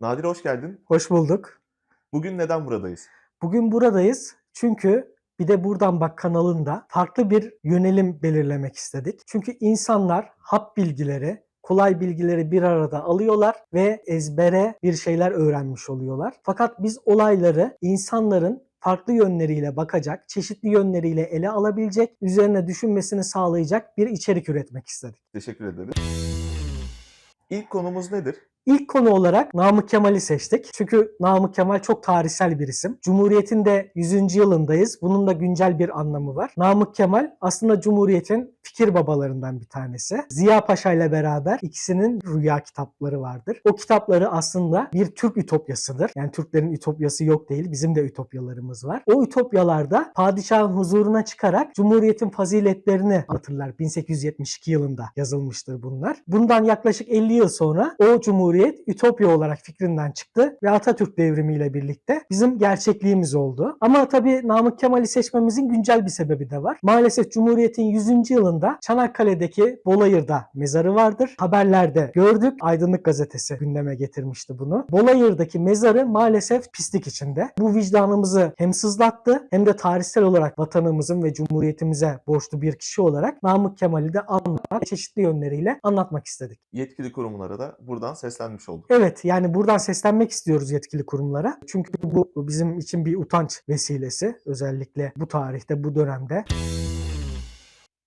Nadir hoş geldin. Hoş bulduk. Bugün neden buradayız? Bugün buradayız çünkü bir de buradan bak kanalında farklı bir yönelim belirlemek istedik. Çünkü insanlar hap bilgileri, kolay bilgileri bir arada alıyorlar ve ezbere bir şeyler öğrenmiş oluyorlar. Fakat biz olayları insanların farklı yönleriyle bakacak, çeşitli yönleriyle ele alabilecek, üzerine düşünmesini sağlayacak bir içerik üretmek istedik. Teşekkür ederiz. İlk konumuz nedir? İlk konu olarak Namık Kemal'i seçtik. Çünkü Namık Kemal çok tarihsel bir isim. Cumhuriyet'in de 100. yılındayız. Bunun da güncel bir anlamı var. Namık Kemal aslında Cumhuriyet'in fikir babalarından bir tanesi. Ziya Paşa ile beraber ikisinin rüya kitapları vardır. O kitapları aslında bir Türk ütopyasıdır. Yani Türklerin ütopyası yok değil. Bizim de ütopyalarımız var. O ütopyalarda padişahın huzuruna çıkarak Cumhuriyet'in faziletlerini hatırlar. 1872 yılında yazılmıştır bunlar. Bundan yaklaşık 50 yıl sonra o Cumhuriyet ütopya olarak fikrinden çıktı ve Atatürk devrimiyle birlikte bizim gerçekliğimiz oldu. Ama tabii Namık Kemal'i seçmemizin güncel bir sebebi de var. Maalesef Cumhuriyet'in 100. yılında Çanakkale'deki Bolayır'da mezarı vardır. Haberlerde gördük. Aydınlık gazetesi gündeme getirmişti bunu. Bolayır'daki mezarı maalesef pislik içinde. Bu vicdanımızı hem sızlattı hem de tarihsel olarak vatanımızın ve cumhuriyetimize borçlu bir kişi olarak Namık Kemal'i de anlatmak, çeşitli yönleriyle anlatmak istedik. Yetkili kurumlara da buradan seslenmiş olduk. Evet yani buradan seslenmek istiyoruz yetkili kurumlara. Çünkü bu bizim için bir utanç vesilesi. Özellikle bu tarihte, bu dönemde.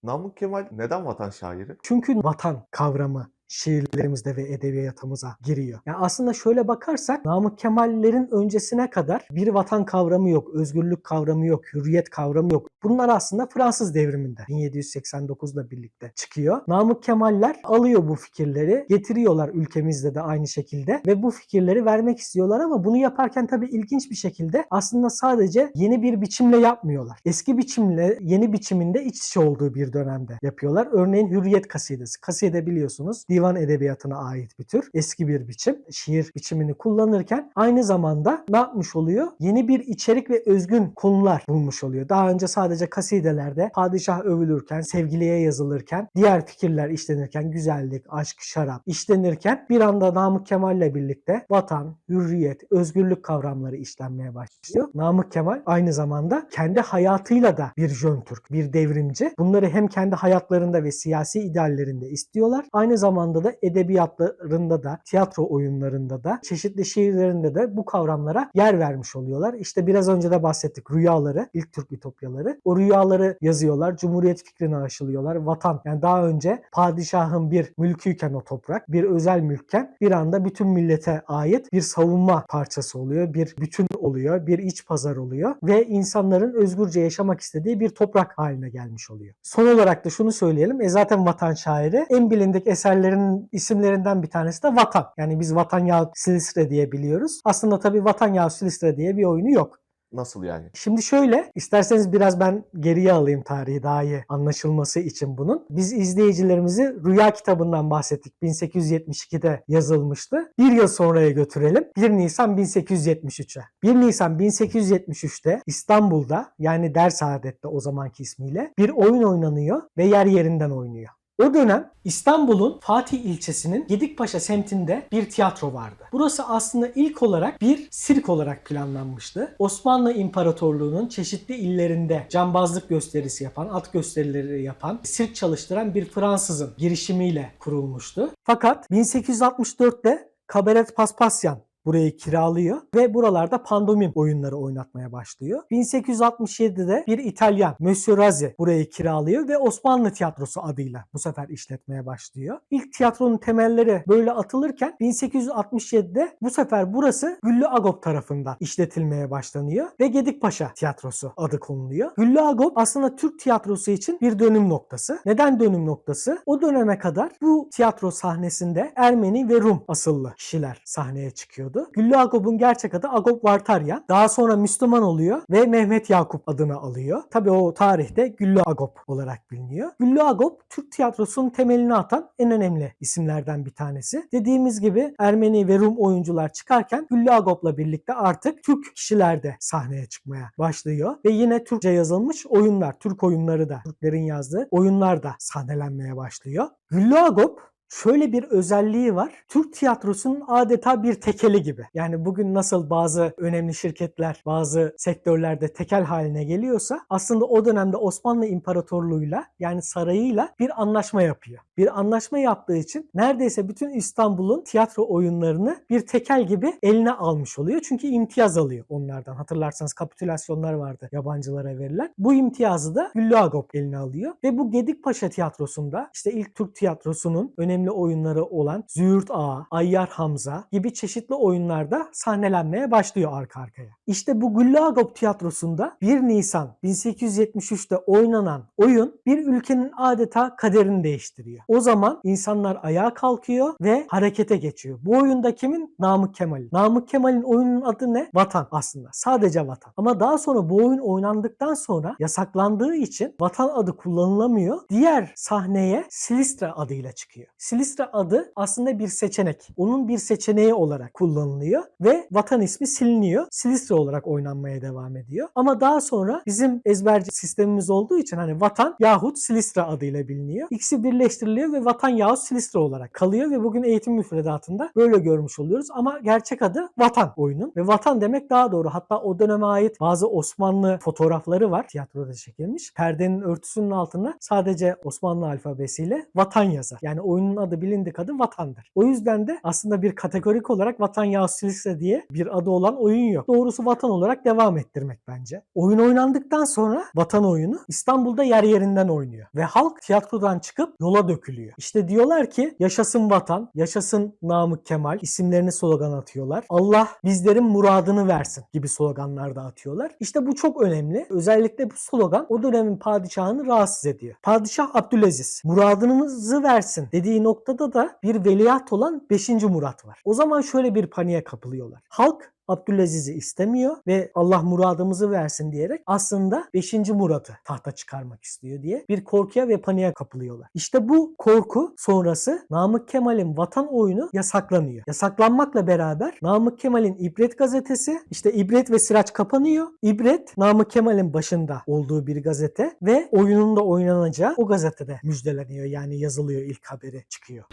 Namık Kemal neden vatan şairi? Çünkü vatan kavramı şiirlerimizde ve edebiyatımıza giriyor. Yani aslında şöyle bakarsak Namık Kemal'lerin öncesine kadar bir vatan kavramı yok, özgürlük kavramı yok, hürriyet kavramı yok. Bunlar aslında Fransız devriminde 1789'la birlikte çıkıyor. Namık Kemaller alıyor bu fikirleri, getiriyorlar ülkemizde de aynı şekilde ve bu fikirleri vermek istiyorlar ama bunu yaparken tabii ilginç bir şekilde aslında sadece yeni bir biçimle yapmıyorlar. Eski biçimle yeni biçiminde iç içe olduğu bir dönemde yapıyorlar. Örneğin Hürriyet kasidesi. Kaside biliyorsunuz divan edebiyatına ait bir tür. Eski bir biçim. Şiir biçimini kullanırken aynı zamanda ne yapmış oluyor? Yeni bir içerik ve özgün konular bulmuş oluyor. Daha önce sadece kasidelerde padişah övülürken, sevgiliye yazılırken, diğer fikirler işlenirken, güzellik, aşk, şarap işlenirken bir anda Namık Kemal'le birlikte vatan, hürriyet, özgürlük kavramları işlenmeye başlıyor. Namık Kemal aynı zamanda kendi hayatıyla da bir Jön Türk, bir devrimci. Bunları hem kendi hayatlarında ve siyasi ideallerinde istiyorlar. Aynı zamanda da edebiyatlarında da, tiyatro oyunlarında da, çeşitli şiirlerinde de bu kavramlara yer vermiş oluyorlar. İşte biraz önce de bahsettik rüyaları, ilk Türk ütopyaları. O rüyaları yazıyorlar, cumhuriyet fikrini aşılıyorlar. Vatan yani daha önce padişahın bir mülküyken o toprak, bir özel mülkken bir anda bütün millete ait bir savunma parçası oluyor, bir bütün oluyor, bir iç pazar oluyor ve insanların özgürce yaşamak istediği bir toprak haline gelmiş oluyor. Son olarak da şunu söyleyelim. E zaten vatan şairi en bilindik eserlerin isimlerinden bir tanesi de Vatan. Yani biz Vatan Yahut Silistre diye biliyoruz. Aslında tabii Vatan Yahut Silistre diye bir oyunu yok. Nasıl yani? Şimdi şöyle, isterseniz biraz ben geriye alayım tarihi daha iyi anlaşılması için bunun. Biz izleyicilerimizi Rüya kitabından bahsettik. 1872'de yazılmıştı. Bir yıl sonraya götürelim. 1 Nisan 1873'e. 1 Nisan 1873'te İstanbul'da yani Dersaadet'te o zamanki ismiyle bir oyun oynanıyor ve yer yerinden oynuyor. O dönem İstanbul'un Fatih ilçesinin Gedikpaşa semtinde bir tiyatro vardı. Burası aslında ilk olarak bir sirk olarak planlanmıştı. Osmanlı İmparatorluğu'nun çeşitli illerinde cambazlık gösterisi yapan, at gösterileri yapan, sirk çalıştıran bir Fransızın girişimiyle kurulmuştu. Fakat 1864'te Kabaret Paspasyan burayı kiralıyor ve buralarda pandomim oyunları oynatmaya başlıyor. 1867'de bir İtalyan Monsieur Razzi burayı kiralıyor ve Osmanlı Tiyatrosu adıyla bu sefer işletmeye başlıyor. İlk tiyatronun temelleri böyle atılırken 1867'de bu sefer burası Güllü Agop tarafından işletilmeye başlanıyor ve Gedikpaşa Tiyatrosu adı konuluyor. Güllü Agop aslında Türk tiyatrosu için bir dönüm noktası. Neden dönüm noktası? O döneme kadar bu tiyatro sahnesinde Ermeni ve Rum asıllı kişiler sahneye çıkıyor oluyordu. Güllü Agop'un gerçek adı Agop Vartaryan. Daha sonra Müslüman oluyor ve Mehmet Yakup adını alıyor. Tabi o tarihte Güllü Agop olarak biliniyor. Güllü Agop Türk tiyatrosunun temelini atan en önemli isimlerden bir tanesi. Dediğimiz gibi Ermeni ve Rum oyuncular çıkarken Güllü Agop'la birlikte artık Türk kişiler de sahneye çıkmaya başlıyor. Ve yine Türkçe yazılmış oyunlar, Türk oyunları da, Türklerin yazdığı oyunlar da sahnelenmeye başlıyor. Güllü Agop şöyle bir özelliği var. Türk tiyatrosunun adeta bir tekeli gibi. Yani bugün nasıl bazı önemli şirketler, bazı sektörlerde tekel haline geliyorsa aslında o dönemde Osmanlı İmparatorluğu'yla yani sarayıyla bir anlaşma yapıyor. Bir anlaşma yaptığı için neredeyse bütün İstanbul'un tiyatro oyunlarını bir tekel gibi eline almış oluyor. Çünkü imtiyaz alıyor onlardan. Hatırlarsanız kapitülasyonlar vardı yabancılara verilen. Bu imtiyazı da Güllü Agop eline alıyor. Ve bu Gedikpaşa Tiyatrosu'nda işte ilk Türk tiyatrosunun önemli oyunları olan Züğürt Ağa, Ayyar Hamza gibi çeşitli oyunlarda sahnelenmeye başlıyor arka arkaya. İşte bu Güllü Agop Tiyatrosu'nda 1 Nisan 1873'te oynanan oyun bir ülkenin adeta kaderini değiştiriyor. O zaman insanlar ayağa kalkıyor ve harekete geçiyor. Bu oyunda kimin? Namık Kemal'in. Namık Kemal'in oyunun adı ne? Vatan aslında. Sadece vatan. Ama daha sonra bu oyun oynandıktan sonra yasaklandığı için vatan adı kullanılamıyor. Diğer sahneye Silistra adıyla çıkıyor. Silistra adı aslında bir seçenek. Onun bir seçeneği olarak kullanılıyor ve vatan ismi siliniyor. Silistra olarak oynanmaya devam ediyor. Ama daha sonra bizim ezberci sistemimiz olduğu için hani vatan yahut Silistra adıyla biliniyor. İkisi birleştiriliyor ve vatan yahut Silistra olarak kalıyor ve bugün eğitim müfredatında böyle görmüş oluyoruz. Ama gerçek adı vatan oyunun ve vatan demek daha doğru. Hatta o döneme ait bazı Osmanlı fotoğrafları var tiyatroda çekilmiş. Perdenin örtüsünün altında sadece Osmanlı alfabesiyle vatan yazar. Yani oyunun adı bilindik adı vatandır. O yüzden de aslında bir kategorik olarak vatan yahut Silistra diye bir adı olan oyun yok. Doğrusu vatan olarak devam ettirmek bence. Oyun oynandıktan sonra vatan oyunu İstanbul'da yer yerinden oynuyor. Ve halk tiyatrodan çıkıp yola dökülüyor. İşte diyorlar ki yaşasın vatan, yaşasın Namık Kemal isimlerini slogan atıyorlar. Allah bizlerin muradını versin gibi sloganlar da atıyorlar. İşte bu çok önemli. Özellikle bu slogan o dönemin padişahını rahatsız ediyor. Padişah Abdülaziz muradınızı versin dediği noktada da bir veliaht olan 5. Murat var. O zaman şöyle bir paniğe kapılıyorlar. Halk Abdülaziz'i istemiyor ve Allah muradımızı versin diyerek aslında 5. Murat'ı tahta çıkarmak istiyor diye bir korkuya ve paniğe kapılıyorlar. İşte bu korku sonrası Namık Kemal'in vatan oyunu yasaklanıyor. Yasaklanmakla beraber Namık Kemal'in İbret gazetesi işte İbret ve Sıraç kapanıyor. İbret Namık Kemal'in başında olduğu bir gazete ve oyunun da oynanacağı o gazetede müjdeleniyor. Yani yazılıyor ilk haberi çıkıyor.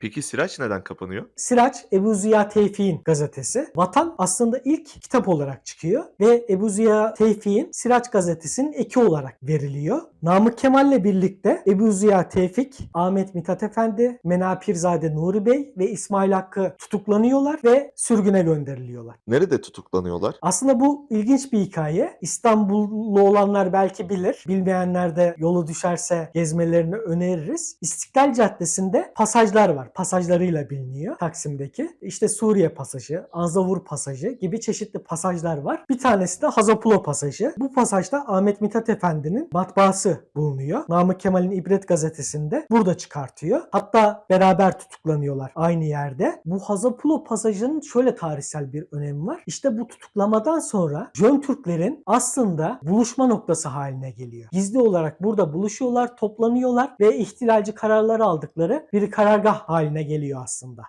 Peki Siraç neden kapanıyor? Siraç Ebu Ziya Tevfik'in gazetesi. Vatan aslında ilk kitap olarak çıkıyor ve Ebu Ziya Tevfik'in Siraç gazetesinin eki olarak veriliyor. Namık Kemal'le birlikte Ebu Ziya Tevfik, Ahmet Mithat Efendi, Menapirzade Nuri Bey ve İsmail Hakkı tutuklanıyorlar ve sürgüne gönderiliyorlar. Nerede tutuklanıyorlar? Aslında bu ilginç bir hikaye. İstanbullu olanlar belki bilir. Bilmeyenler de yolu düşerse gezmelerini öneririz. İstiklal Caddesi'nde pasajlar var. Pasajlarıyla biliniyor Taksim'deki. İşte Suriye pasajı, Anzavur pasajı gibi çeşitli pasajlar var. Bir tanesi de Hazapulo pasajı. Bu pasajda Ahmet Mithat Efendi'nin matbaası bulunuyor. Namık Kemal'in İbret gazetesinde burada çıkartıyor. Hatta beraber tutuklanıyorlar aynı yerde. Bu Hazapulo pasajının şöyle tarihsel bir önemi var. İşte bu tutuklamadan sonra Jön Türklerin aslında buluşma noktası haline geliyor. Gizli olarak burada buluşuyorlar, toplanıyorlar ve ihtilalci kararları aldıkları bir karargah haline geliyor aslında.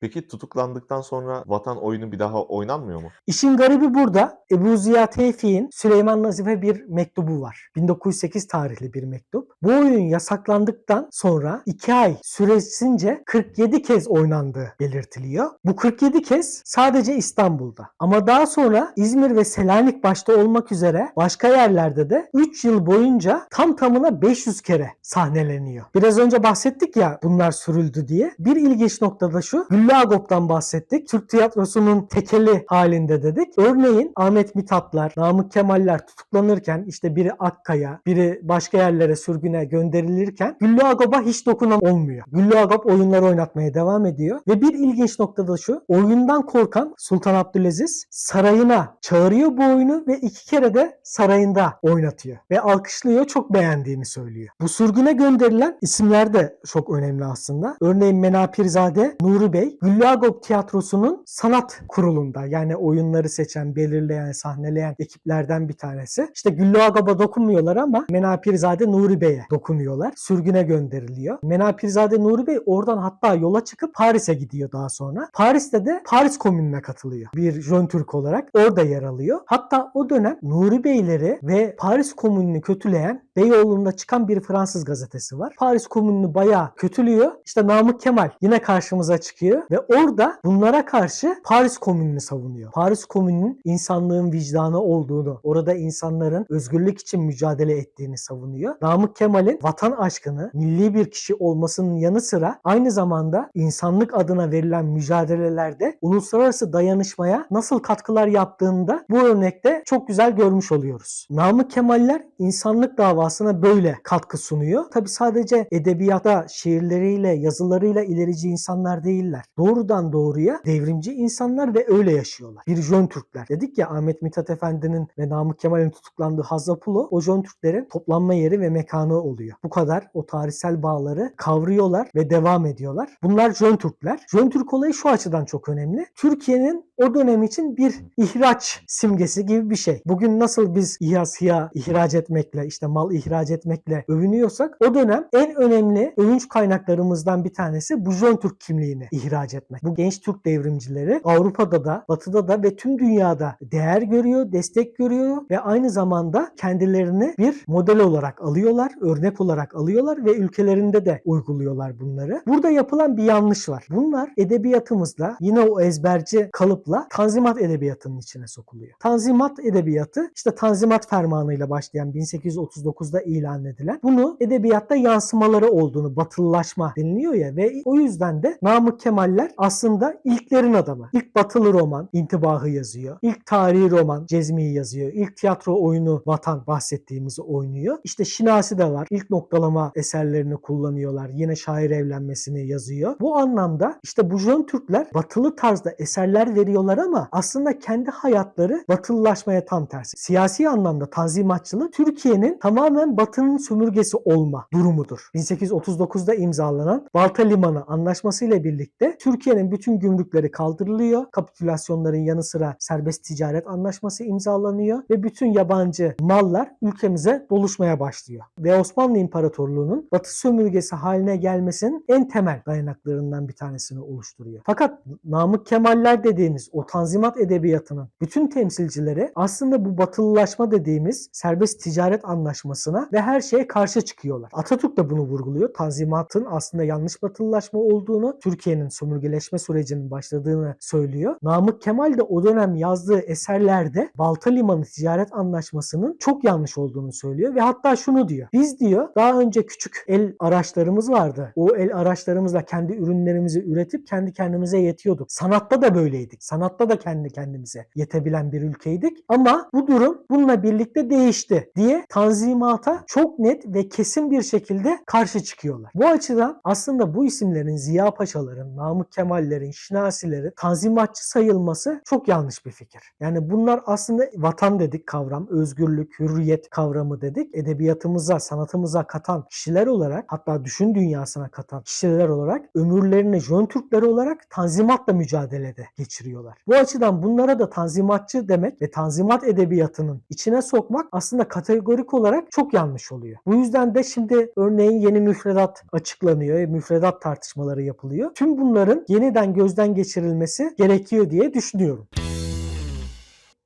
Peki tutuklandıktan sonra vatan oyunu bir daha oynanmıyor mu? İşin garibi burada Ebu Ziya Tevfik'in Süleyman Nazif'e bir mektubu var. 1908 tarihli bir mektup. Bu oyun yasaklandıktan sonra 2 ay süresince 47 kez oynandığı belirtiliyor. Bu 47 kez sadece İstanbul'da. Ama daha sonra İzmir ve Selanik başta olmak üzere başka yerlerde de 3 yıl boyunca tam tamına 500 kere sahneleniyor. Biraz önce bahsettik ya bunlar sürüldü diye. Bir ilginç nokta da şu. Agop'tan bahsettik. Türk tiyatrosunun tekeli halinde dedik. Örneğin Ahmet Mithatlar, Namık Kemaller tutuklanırken işte biri Akkaya, biri başka yerlere sürgüne gönderilirken Güllü Agop'a hiç dokunan olmuyor. Güllü Agop oyunları oynatmaya devam ediyor. Ve bir ilginç nokta da şu. Oyundan korkan Sultan Abdülaziz sarayına çağırıyor bu oyunu ve iki kere de sarayında oynatıyor. Ve alkışlıyor çok beğendiğini söylüyor. Bu sürgüne gönderilen isimler de çok önemli aslında. Örneğin Menapirzade Nuri Bey Güllü Agop Tiyatrosu'nun sanat kurulunda yani oyunları seçen, belirleyen, sahneleyen ekiplerden bir tanesi. İşte Güllü Agop'a dokunmuyorlar ama Menapirzade Nuri Bey'e dokunuyorlar. Sürgüne gönderiliyor. Menapirzade Nuri Bey oradan hatta yola çıkıp Paris'e gidiyor daha sonra. Paris'te de Paris Komünü'ne katılıyor. Bir Jön Türk olarak orada yer alıyor. Hatta o dönem Nuri Beyleri ve Paris Komünü'nü kötüleyen Beyoğlu'nda çıkan bir Fransız gazetesi var. Paris Komünü'nü bayağı kötülüyor. İşte Namık Kemal yine karşımıza çıkıyor ve orada bunlara karşı Paris Komünü'nü savunuyor. Paris Komünü'nün insanlığın vicdanı olduğunu, orada insanların özgürlük için mücadele ettiğini savunuyor. Namık Kemal'in vatan aşkını, milli bir kişi olmasının yanı sıra aynı zamanda insanlık adına verilen mücadelelerde uluslararası dayanışmaya nasıl katkılar yaptığını da bu örnekte çok güzel görmüş oluyoruz. Namık Kemaller insanlık davasına böyle katkı sunuyor. Tabi sadece edebiyata, şiirleriyle, yazılarıyla ilerici insanlar değiller. Doğrudan doğruya devrimci insanlar ve öyle yaşıyorlar. Bir Jön Türkler. Dedik ya Ahmet Mithat Efendi'nin ve Namık Kemal'in tutuklandığı Hazzapulo o Jön Türklerin toplanma yeri ve mekanı oluyor. Bu kadar o tarihsel bağları kavruyorlar ve devam ediyorlar. Bunlar Jön Türkler. Jön Türk olayı şu açıdan çok önemli. Türkiye'nin o dönem için bir ihraç simgesi gibi bir şey. Bugün nasıl biz İHA SİHA ihraç etmekle işte mal ihraç etmekle övünüyorsak o dönem en önemli övünç kaynaklarımızdan bir tanesi bu Jön Türk kimliğini ihraç etmek. Bu genç Türk devrimcileri Avrupa'da da Batı'da da ve tüm dünyada değer görüyor, destek görüyor ve aynı zamanda kendilerini bir model olarak alıyorlar, örnek olarak alıyorlar ve ülkelerinde de uyguluyorlar bunları. Burada yapılan bir yanlış var. Bunlar edebiyatımızda yine o ezberci kalıpla Tanzimat edebiyatının içine sokuluyor. Tanzimat edebiyatı işte Tanzimat Fermanı'yla başlayan 1839'da ilan edilen bunu edebiyatta yansımaları olduğunu batılılaşma deniliyor ya ve o yüzden de Namık Kemaller aslında ilklerin adamı. İlk batılı roman intibahı yazıyor. İlk tarihi roman Cezmi'yi yazıyor. İlk tiyatro oyunu Vatan bahsettiğimizi oynuyor. İşte Şinasi de var. İlk noktalama eserlerini kullanıyorlar. Yine şair evlenmesini yazıyor. Bu anlamda işte bu Jön Türkler batılı tarzda eserler veriyorlar ama aslında kendi hayatları batılılaşmaya tam tersi. Siyasi anlamda tanzimatçılık Türkiye'nin tamamen batının sömürgesi olma durumudur. 1839'da imzalanan Balta Limanı Anlaşması ile birlikte Türkiye'nin bütün gümrükleri kaldırılıyor. Kapitülasyonların yanı sıra serbest ticaret anlaşması imzalanıyor ve bütün yabancı mallar ülkemize doluşmaya başlıyor. Ve Osmanlı İmparatorluğu'nun batı sömürgesi haline gelmesinin en temel dayanaklarından bir tanesini oluşturuyor. Fakat Namık Kemaller dediğimiz o tanzimat edebiyatının bütün temsilcileri aslında bu batılılaşma dediğimiz serbest ticaret anlaşmasına ve her şeye karşı çıkıyorlar. Atatürk de bunu vurguluyor. Tanzimatın aslında yanlış batılılaşma olduğunu, Türkiye'nin sömürgeleşme sürecinin başladığını söylüyor. Namık Kemal de o dönem yazdığı eserlerde Balta Limanı Ticaret Anlaşması'nın çok yanlış olduğunu söylüyor ve hatta şunu diyor. Biz diyor daha önce küçük el araçlarımız vardı. O el araçlarımızla kendi ürünlerimizi üretip kendi kendimize yetiyorduk. Sanatta da böyleydik. Sanatta da kendi kendimize yetebilen bir ülkeydik. Ama bu durum bununla birlikte değişti diye tanzimata çok net ve kesin bir şekilde karşı çıkıyorlar. Bu açıdan aslında bu isimlerin Ziya Paşaların, Namık Kemallerin, Şinasilerin tanzimatçı sayılması çok yanlış bir fikir. Yani bunlar aslında vatan dedik kavram, özgürlük, hürriyet kavramı dedik. Edebiyatımıza, sanatımıza katan kişiler olarak hatta düşün dünyasına katan kişiler olarak ömürlerini Jön Türkleri olarak tanzimatla mücadelede geçiriyorlar. Bu açıdan bunlara da tanzimatçı demek ve tanzimat edebiyatının içine sokmak aslında kategorik olarak çok yanlış oluyor. Bu yüzden de şimdi örneğin yeni müfredat açıklanıyor, müfredat tartışmaları yapılıyor. Tüm bunların yeniden gözden geçirilmesi gerekiyor diye düşünüyorum.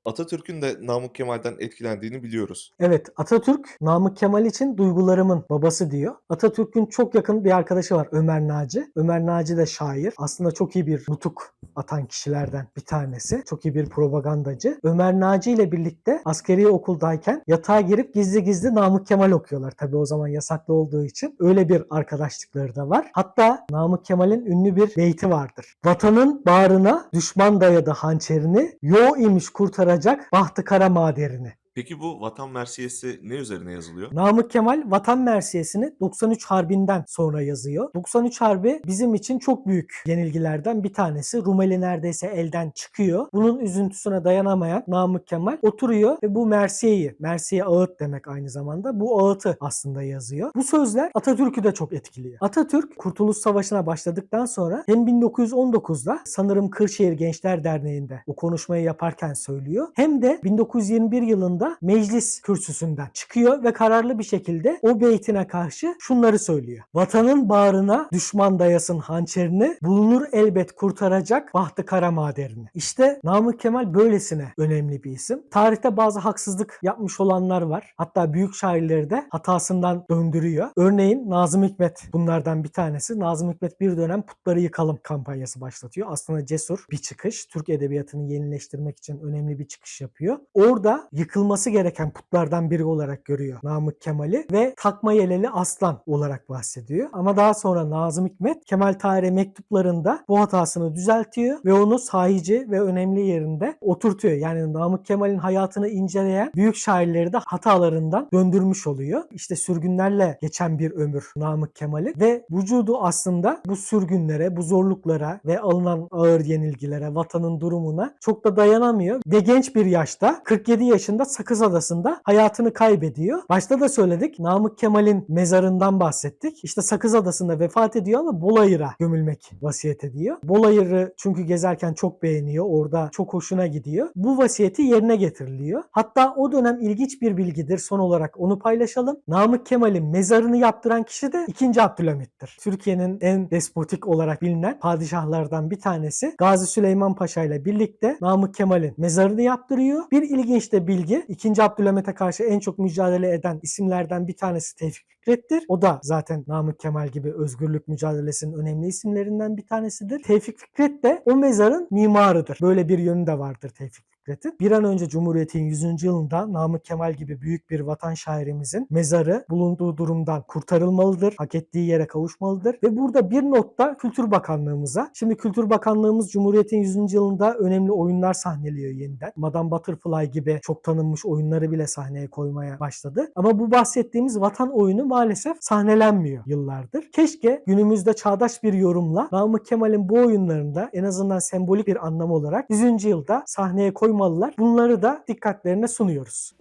Atatürk'ün de Namık Kemal'den etkilendiğini biliyoruz. Evet Atatürk Namık Kemal için duygularımın babası diyor. Atatürk'ün çok yakın bir arkadaşı var Ömer Naci. Ömer Naci de şair. Aslında çok iyi bir nutuk atan kişilerden bir tanesi. Çok iyi bir propagandacı. Ömer Naci ile birlikte askeri okuldayken yatağa girip gizli gizli Namık Kemal okuyorlar. Tabii o zaman yasaklı olduğu için. Öyle bir arkadaşlıkları da var. Hatta Namık Kemal'in ünlü bir beyti vardır. Vatanın bağrına düşman dayadı hançerini, yo imiş kurtaracak bahtı kara maderini. Peki bu Vatan Mersiyesi ne üzerine yazılıyor? Namık Kemal Vatan Mersiyesini 93 Harbi'nden sonra yazıyor. 93 Harbi bizim için çok büyük yenilgilerden bir tanesi. Rumeli neredeyse elden çıkıyor. Bunun üzüntüsüne dayanamayan Namık Kemal oturuyor ve bu Mersiye'yi, Mersiye ağıt demek aynı zamanda, bu ağıtı aslında yazıyor. Bu sözler Atatürk'ü de çok etkiliyor. Atatürk Kurtuluş Savaşı'na başladıktan sonra hem 1919'da sanırım Kırşehir Gençler Derneği'nde o konuşmayı yaparken söylüyor hem de 1921 yılında anda meclis kürsüsünden çıkıyor ve kararlı bir şekilde o beytine karşı şunları söylüyor. Vatanın bağrına düşman dayasın hançerini, bulunur elbet kurtaracak bahtı kara maderini. İşte Namık Kemal böylesine önemli bir isim. Tarihte bazı haksızlık yapmış olanlar var. Hatta büyük şairleri de hatasından döndürüyor. Örneğin Nazım Hikmet bunlardan bir tanesi. Nazım Hikmet bir dönem putları yıkalım kampanyası başlatıyor. Aslında cesur bir çıkış. Türk edebiyatını yenileştirmek için önemli bir çıkış yapıyor. Orada yıkılması gereken putlardan biri olarak görüyor Namık Kemal'i ve takma yeleli aslan olarak bahsediyor. Ama daha sonra Nazım Hikmet Kemal Tahir'e mektuplarında bu hatasını düzeltiyor ve onu sahici ve önemli yerinde oturtuyor. Yani Namık Kemal'in hayatını inceleyen büyük şairleri de hatalarından döndürmüş oluyor. İşte sürgünlerle geçen bir ömür Namık Kemal'i ve vücudu aslında bu sürgünlere, bu zorluklara ve alınan ağır yenilgilere, vatanın durumuna çok da dayanamıyor ve genç bir yaşta 47 yaşında Sakız Adası'nda hayatını kaybediyor. Başta da söyledik Namık Kemal'in mezarından bahsettik. İşte Sakız Adası'nda vefat ediyor ama Bolayır'a gömülmek vasiyet ediyor. Bolayır'ı çünkü gezerken çok beğeniyor. Orada çok hoşuna gidiyor. Bu vasiyeti yerine getiriliyor. Hatta o dönem ilginç bir bilgidir. Son olarak onu paylaşalım. Namık Kemal'in mezarını yaptıran kişi de 2. Abdülhamit'tir. Türkiye'nin en despotik olarak bilinen padişahlardan bir tanesi. Gazi Süleyman Paşa ile birlikte Namık Kemal'in mezarını yaptırıyor. Bir ilginç de bilgi 2. Abdülhamit'e karşı en çok mücadele eden isimlerden bir tanesi Tevfik Fikret'tir. O da zaten Namık Kemal gibi özgürlük mücadelesinin önemli isimlerinden bir tanesidir. Tevfik Fikret de o mezarın mimarıdır. Böyle bir yönü de vardır Tevfik Fikret'in. Bir an önce Cumhuriyet'in 100. yılında Namık Kemal gibi büyük bir vatan şairimizin mezarı bulunduğu durumdan kurtarılmalıdır. Hak ettiği yere kavuşmalıdır. Ve burada bir notta Kültür Bakanlığımıza. Şimdi Kültür Bakanlığımız Cumhuriyet'in 100. yılında önemli oyunlar sahneliyor yeniden. Madame Butterfly gibi çok tanınmış oyunları bile sahneye koymaya başladı. Ama bu bahsettiğimiz vatan oyunu maalesef sahnelenmiyor yıllardır. Keşke günümüzde çağdaş bir yorumla Namık Kemal'in bu oyunlarında en azından sembolik bir anlam olarak 100. yılda sahneye koymalılar. Bunları da dikkatlerine sunuyoruz.